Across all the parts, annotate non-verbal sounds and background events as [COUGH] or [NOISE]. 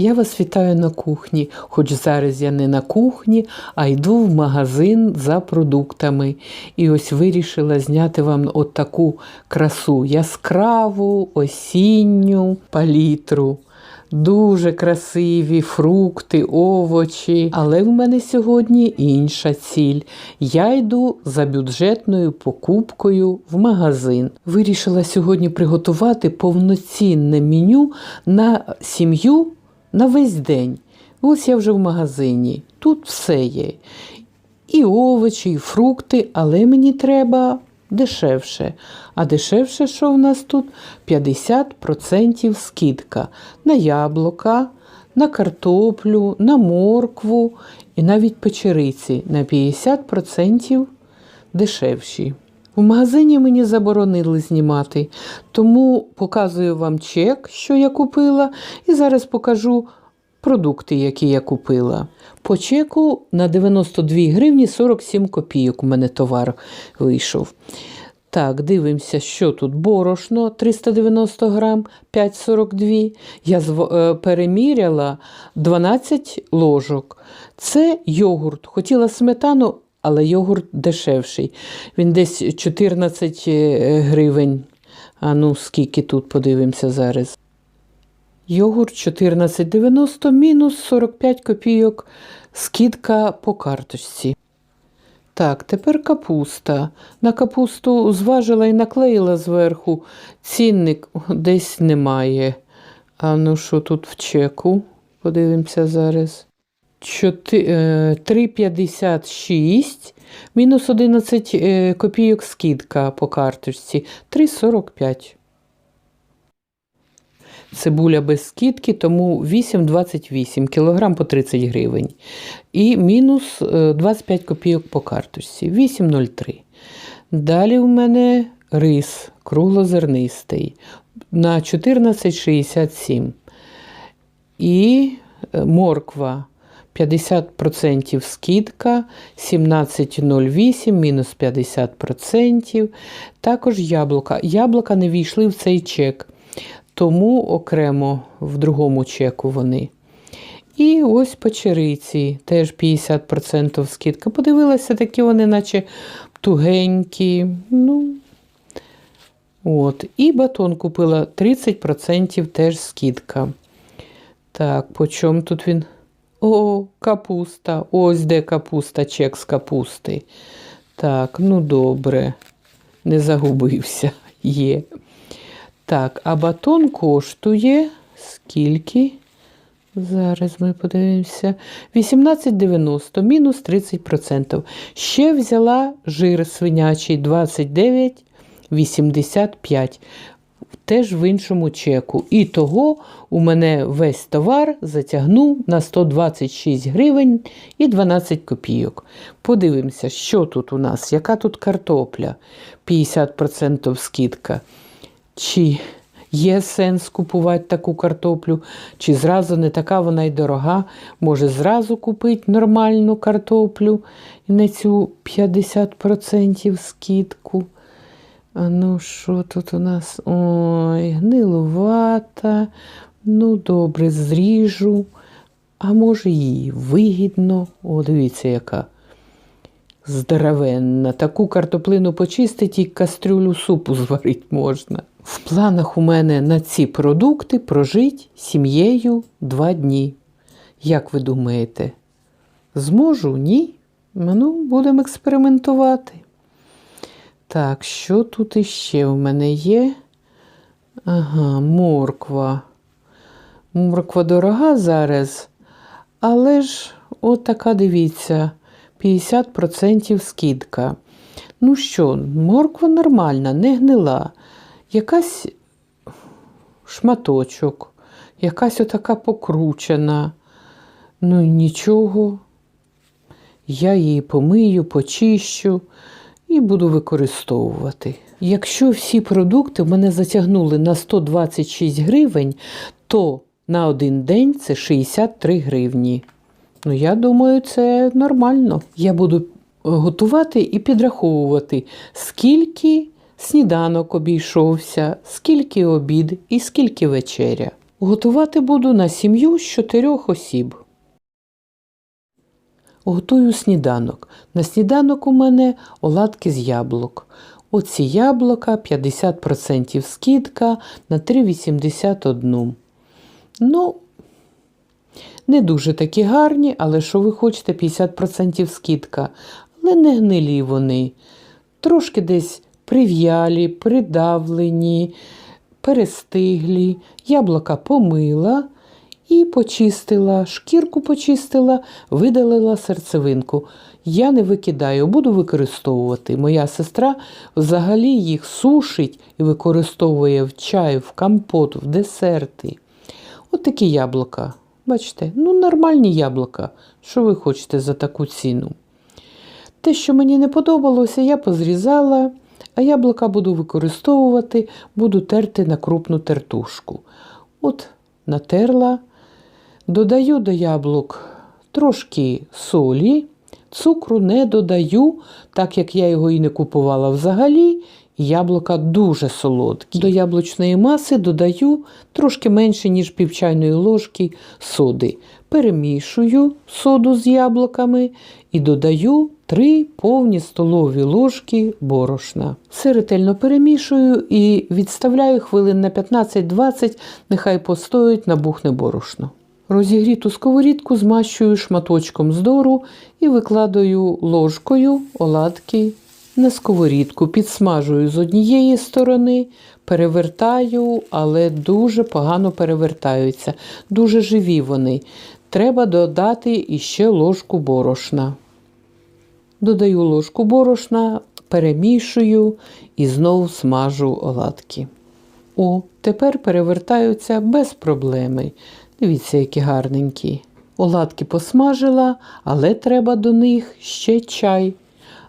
Я вас вітаю на кухні, хоч зараз я не на кухні, а йду в магазин за продуктами. І ось вирішила зняти вам от таку красу яскраву, осінню палітру. Дуже красиві фрукти, овочі. Але в мене сьогодні інша ціль. Я йду за бюджетною покупкою в магазин. Вирішила сьогодні приготувати повноцінне меню на сім'ю на весь день. Ось я вже в магазині. Тут все є. І овочі, і фрукти, але мені треба дешевше. А дешевше, що в нас тут? 50% скидка на яблука, на картоплю, на моркву і навіть печериці на 50% дешевші. В магазині мені заборонили знімати, тому показую вам чек, що я купила, і зараз покажу продукти, які я купила. По чеку на 92 гривні 47 копійок у мене товар вийшов. Так, дивимося, що тут борошно 390 грам, 5,42. Я е, переміряла 12 ложок. Це йогурт. Хотіла сметану, але йогурт дешевший. Він десь 14 е, гривень. А ну, скільки тут подивимося зараз. Йогурт 14,90 мінус 45 копійок. Скидка по карточці. Так, тепер капуста. На капусту зважила і наклеїла зверху. Цінник десь немає. А ну що тут в чеку? Подивимося зараз. Чоти- е, 3,56 мінус 11 е, копійок скидка по карточці. 3,45. Цибуля без скидки, тому 8,28 кілограм по 30 гривень. І мінус е, 25 копійок по карточці 8,03. Далі в мене рис круглозернистий на 14,67. І е, морква 50% скидка 17,08 мінус 50%. Також яблука. Яблука не війшли в цей чек тому окремо в другому чеку вони. І ось печериці, теж 50% скидка. Подивилася, такі вони, наче тугенькі. Ну, от. І батон купила 30% теж скидка. Так, по чому тут він? О, капуста. Ось де капуста, чек з капусти. Так, ну добре, не загубився. [LAUGHS] Є. Так, а батон коштує скільки? Зараз ми подивимося. 18,90 мінус 30%. Ще взяла жир свинячий 29,85. Теж в іншому чеку. І того у мене весь товар затягнув на 126 гривень і 12 копійок. Подивимося, що тут у нас, яка тут картопля. 50% скидка. Чи є сенс купувати таку картоплю, чи зразу не така вона й дорога. Може, зразу купити нормальну картоплю і на цю 50% скидку. А ну, що тут у нас? Ой, гнилувата. Ну, добре, зріжу. А може, їй вигідно. О, дивіться, яка здоровенна. Таку картоплину почистить і кастрюлю супу зварити можна. В планах у мене на ці продукти прожити сім'єю два дні. Як ви думаєте? Зможу? Ні? Ну, будемо експериментувати. Так, що тут іще у мене є? Ага, морква. Морква дорога зараз, але ж от така, дивіться, 50% скидка. Ну що, морква нормальна, не гнила. Якась шматочок, якась отака покручена. Ну нічого. Я її помию, почищу і буду використовувати. Якщо всі продукти мене затягнули на 126 гривень, то на один день це 63 гривні. Ну, я думаю, це нормально. Я буду готувати і підраховувати, скільки сніданок обійшовся, скільки обід і скільки вечеря. Готувати буду на сім'ю з чотирьох осіб. Готую сніданок. На сніданок у мене оладки з яблук. Оці яблука 50% скидка на 3,81. Ну, не дуже такі гарні, але що ви хочете, 50% скидка. Але не гнилі вони. Трошки десь прив'ялі, придавлені, перестиглі. Яблука помила і почистила, шкірку почистила, видалила серцевинку. Я не викидаю, буду використовувати. Моя сестра взагалі їх сушить і використовує в чай, в компот, в десерти. От такі яблука. Бачите, ну нормальні яблука. Що ви хочете за таку ціну? Те, що мені не подобалося, я позрізала, а яблука буду використовувати, буду терти на крупну тертушку. От натерла, додаю до яблук трошки солі, цукру не додаю, так як я його і не купувала взагалі. Яблука дуже солодкі. До яблучної маси додаю трошки менше, ніж пів чайної ложки соди. Перемішую соду з яблуками і додаю 3 повні столові ложки борошна. Все ретельно перемішую і відставляю хвилин на 15-20, нехай постоїть набухне борошно. Розігріту сковорідку змащую шматочком здору і викладаю ложкою оладки на сковорідку. Підсмажую з однієї сторони, перевертаю, але дуже погано перевертаються. Дуже живі вони. Треба додати іще ложку борошна. Додаю ложку борошна, перемішую і знову смажу оладки. О, тепер перевертаються без проблеми. Дивіться, які гарненькі. Оладки посмажила, але треба до них ще чай.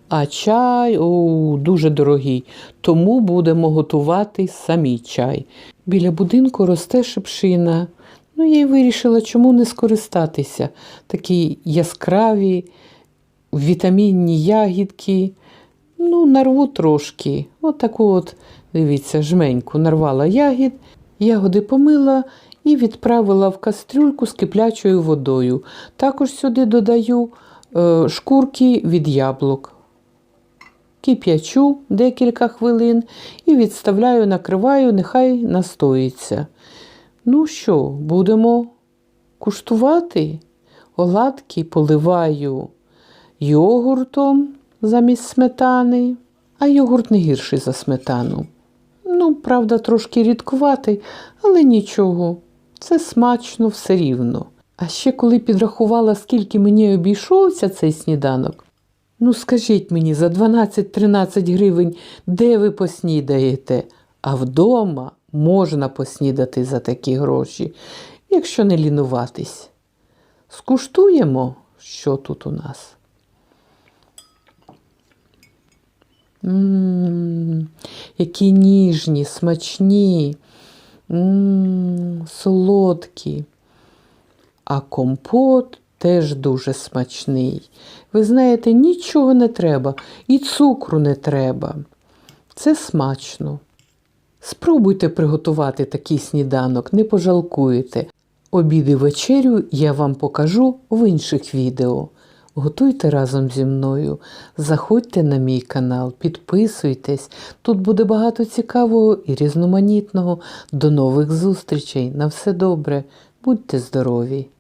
А чай о, дуже дорогий, тому будемо готувати самі чай. Біля будинку росте шипшина. Ну, я й вирішила, чому не скористатися. Такі яскраві, вітамінні ягідки. Ну, нарву трошки. От от, дивіться, жменьку нарвала ягід, ягоди помила і відправила в кастрюльку з киплячою водою. Також сюди додаю е, шкурки від яблук. Кип'ячу декілька хвилин і відставляю, накриваю, нехай настоїться. Ну що, будемо куштувати? Оладки поливаю йогуртом замість сметани, а йогурт не гірший за сметану. Правда, трошки рідкуватий, але нічого, це смачно все рівно. А ще коли підрахувала, скільки мені обійшовся цей сніданок, ну скажіть мені, за 12-13 гривень, де ви поснідаєте? А вдома можна поснідати за такі гроші, якщо не лінуватись. Скуштуємо, що тут у нас. Ммм, які ніжні, смачні, солодкі. А компот теж дуже смачний. Ви знаєте, нічого не треба, і цукру не треба. Це смачно. Спробуйте приготувати такий сніданок, не пожалкуєте. Обід і вечерю я вам покажу в інших відео. Готуйте разом зі мною, заходьте на мій канал, підписуйтесь. Тут буде багато цікавого і різноманітного. До нових зустрічей. На все добре. Будьте здорові!